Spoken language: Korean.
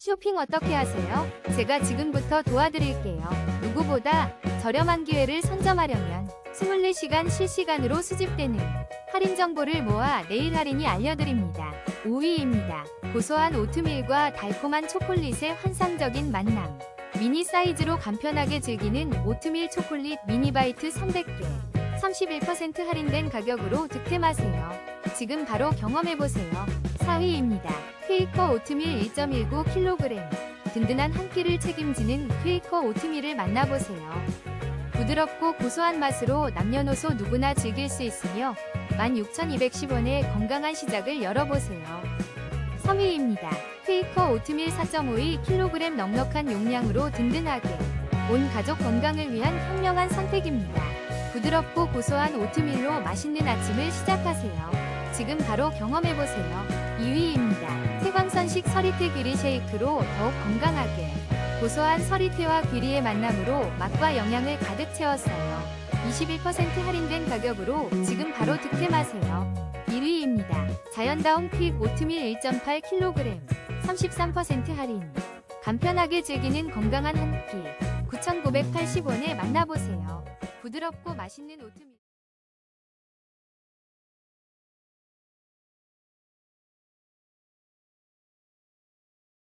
쇼핑 어떻게 하세요? 제가 지금부터 도와드릴게요. 누구보다 저렴한 기회를 선점하려면 24시간 실시간으로 수집되는 할인 정보를 모아 내일 할인이 알려드립니다. 5위입니다. 고소한 오트밀과 달콤한 초콜릿의 환상적인 만남. 미니 사이즈로 간편하게 즐기는 오트밀 초콜릿 미니바이트 300개. 31% 할인된 가격으로 득템하세요. 지금 바로 경험해보세요. 4위입니다. 퀘이커 오트밀 1.19kg. 든든한 한 끼를 책임지는 퀘이커 오트밀을 만나보세요. 부드럽고 고소한 맛으로 남녀노소 누구나 즐길 수 있으며 16,210원의 건강한 시작을 열어보세요. 3위입니다. 퀘이커 오트밀 4.52kg 넉넉한 용량으로 든든하게 온 가족 건강을 위한 현명한 선택입니다. 부드럽고 고소한 오트밀로 맛있는 아침을 시작하세요. 지금 바로 경험해보세요. 2위입니다. 태광선식 서리태 귀리 쉐이크로 더욱 건강하게 고소한 서리태와 귀리의 만남으로 맛과 영양을 가득 채웠어요. 21% 할인된 가격으로 지금 바로 득템하세요. 1위입니다. 자연다운 퀵 오트밀 1.8kg 33% 할인 간편하게 즐기는 건강한 한 끼 9,980원에 만나보세요. 부드럽고 맛있는 오트밀